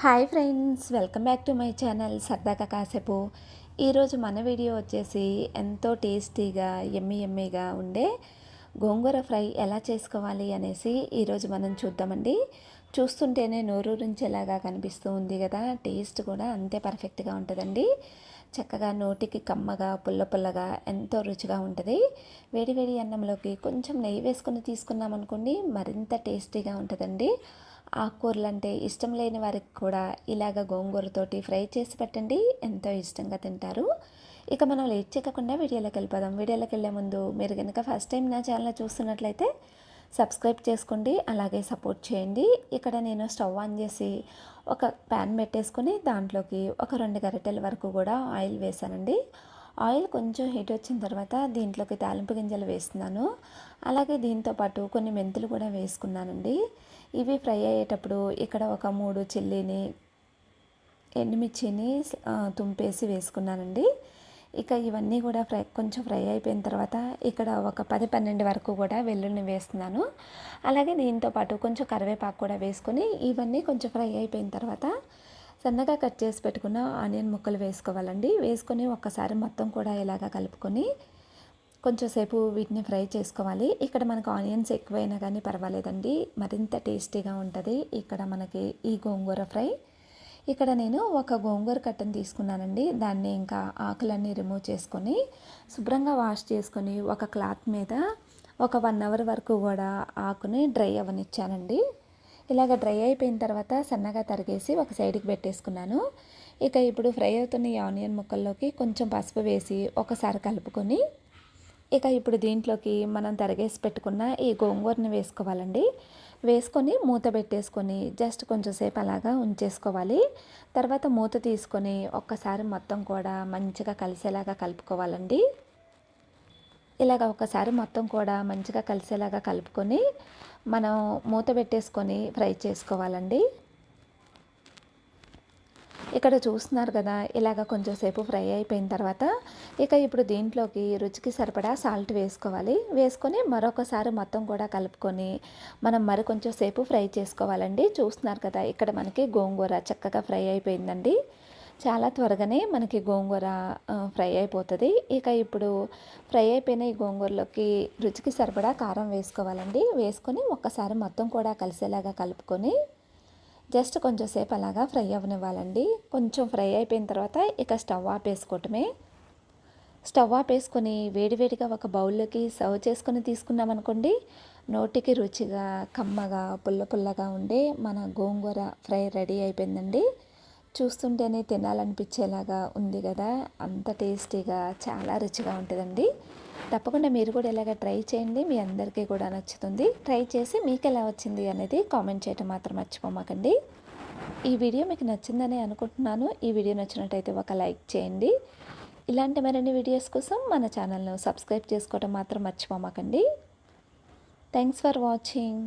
Hi friends welcome back to my channel సరదాగా కాసేపు. ఈరోజు మన వీడియో వచ్చేసి ఎంతో టేస్టీగా ఎమ్మి ఎమ్మిగా ఉండే గోంగూర ఫ్రై ఎలా చేసుకోవాలి అనేసి ఈరోజు మనం చూద్దామండి. చూస్తుంటేనే నోరూరించేలాగా కనిపిస్తూ ఉంది కదా టేస్ట్ కూడా అంతే పర్ఫెక్ట్గా ఉంటుందండి. చక్కగా నోటికి కమ్మగా పుల్ల పుల్లగా ఎంతో రుచిగా ఉంటుంది. వేడి వేడి అన్నంలోకి కొంచెం నెయ్యి వేసుకొని తీసుకున్నాం అనుకోండి మరింత టేస్టీగా ఉంటుందండి. ఆకుకూరలు అంటే ఇష్టం లేని వారికి కూడా ఇలాగ గోంగూరతోటి ఫ్రై చేసి పెట్టండి. ఎంతో ఇష్టంగా తింటారు. ఇక మనం లేట్ చేయకుండా వీడియోలోకి వెళ్ళిపోదాం. వీడియోలోకి వెళ్ళే ముందు మీరు కనుక ఫస్ట్ టైం నా ఛానల్ చూస్తున్నట్లయితే సబ్స్క్రైబ్ చేసుకోండి. అలాగే సపోర్ట్ చేయండి. ఇక్కడ నేను స్టవ్ ఆన్ చేసి ఒక ప్యాన్ పెట్టేసుకొని దాంట్లోకి ఒక రెండు గరిటెల వరకు కూడా ఆయిల్ వేసానండి ఆయిల్ కొంచెం హీట్ వచ్చిన తర్వాత దీంట్లోకి తాలింపు గింజలు వేస్తున్నాను. అలాగే దీంతో పాటు కొన్ని మెంతులు కూడా వేసుకున్నానండి. ఇవి ఫ్రై అయ్యేటప్పుడు ఇక్కడ ఒక మూడు చిల్లీని ఎండుమిర్చిని తుంపేసి వేసుకున్నానండి. ఇక ఇవన్నీ కూడా ఫ్రై కొంచెం ఫ్రై అయిపోయిన తర్వాత ఇక్కడ ఒక పది పన్నెండు వరకు కూడా వెల్లుల్ని వేస్తున్నాను. అలాగే దీంతో పాటు కొంచెం కరివేపాకు కూడా వేసుకొని ఇవన్నీ కొంచెం ఫ్రై అయిపోయిన తర్వాత సన్నగా కట్ చేసి పెట్టుకున్న ఆనియన్ ముక్కలు వేసుకోవాలండి. వేసుకొని ఒక్కసారి మొత్తం కూడా ఇలాగ కలుపుకొని కొంచెం సేపు వీటిని ఫ్రై చేసుకోవాలి. ఇక్కడ మనకు ఆనియన్స్ ఎక్కువైనా కానీ పర్వాలేదండి. మరింత టేస్టీగా ఉంటుంది. ఇక్కడ మనకి ఈ గోంగూర ఫ్రై. ఇక్కడ నేను ఒక గోంగూర కట్టను తీసుకున్నానండి. దాన్ని ఇంకా ఆకులన్నీ రిమూవ్ చేసుకొని శుభ్రంగా వాష్ చేసుకొని ఒక క్లాత్ మీద ఒక వన్ అవర్ వరకు కూడా ఆకుని డ్రై అవ్వనిచ్చానండి. ఇలాగ డ్రై అయిపోయిన తర్వాత సన్నగా తరిగేసి ఒక సైడ్కి పెట్టేసుకున్నాను. ఇక ఇప్పుడు ఫ్రై అవుతున్న ఈ ఆనియన్ ముక్కల్లోకి కొంచెం పసుపు వేసి ఒకసారి కలుపుకొని ఇక ఇప్పుడు దీంట్లోకి మనం తరిగేసి పెట్టుకున్న ఈ గోంగూరని వేసుకోవాలండి. వేసుకొని మూత పెట్టేసుకొని జస్ట్ కొంచెంసేపు అలాగా ఉంచేసుకోవాలి. తర్వాత మూత తీసుకొని ఒక్కసారి మొత్తం కూడా మంచిగా కలిసేలాగా కలుపుకోవాలండి. ఇలాగ ఒకసారి మొత్తం కూడా మంచిగా కలిసేలాగా కలుపుకొని మనం మూత పెట్టేసుకొని ఫ్రై చేసుకోవాలండి. ఇక్కడ చూస్తున్నారు కదా ఇలాగ కొంచెం సేపు ఫ్రై అయిపోయిన తర్వాత ఇక ఇప్పుడు దీంట్లోకి రుచికి సరిపడా సాల్ట్ వేసుకోవాలి. వేసుకొని మరొకసారి మొత్తం కూడా కలుపుకొని మనం మరి కొంచెం సేపు ఫ్రై చేసుకోవాలండి. చూస్తున్నారు కదా ఇక్కడ మనకి గోంగూర చక్కగా ఫ్రై అయిపోయిందండి. చాలా త్వరగానే మనకి గోంగూర ఫ్రై అయిపోతుంది. ఇక ఇప్పుడు ఫ్రై అయిపోయిన ఈ గోంగూరలోకి రుచికి సరిపడా కారం వేసుకోవాలండి. వేసుకొని ఒక్కసారి మొత్తం కూడా కలిసేలాగా కలుపుకొని జస్ట్ కొంచెం సేపు అలాగా ఫ్రై అవ్వనివ్వాలండి కొంచెం ఫ్రై అయిపోయిన తర్వాత ఇక స్టవ్ ఆపేసుకోవటమే. స్టవ్ ఆపేసుకొని వేడివేడిగా ఒక బౌల్లోకి సర్వ్ చేసుకొని తీసుకున్నామనుకోండి నోటికి రుచిగా కమ్మగా పుల్ల పుల్లగా ఉండే మన గోంగూర ఫ్రై రెడీ అయిపోయిందండి. చూస్తుంటేనే తినాలనిపించేలాగా ఉంది కదా. అంత టేస్టీగా చాలా రుచిగా ఉంటుందండి. తప్పకుండా మీరు కూడా ఇలాగ ట్రై చేయండి. మీ అందరికీ కూడా నచ్చుతుంది. ట్రై చేసి మీకు ఎలా వచ్చింది అనేది కామెంట్ చేయటం మాత్రం మర్చిపోమాకండి. ఈ వీడియో మీకు నచ్చిందని అనుకుంటున్నాను. ఈ వీడియో నచ్చినట్టయితే ఒక లైక్ చేయండి. ఇలాంటి మరిన్ని వీడియోస్ కోసం మన ఛానల్ను సబ్స్క్రైబ్ చేసుకోవటం మాత్రం మర్చిపోమాకండి. Thanks for watching.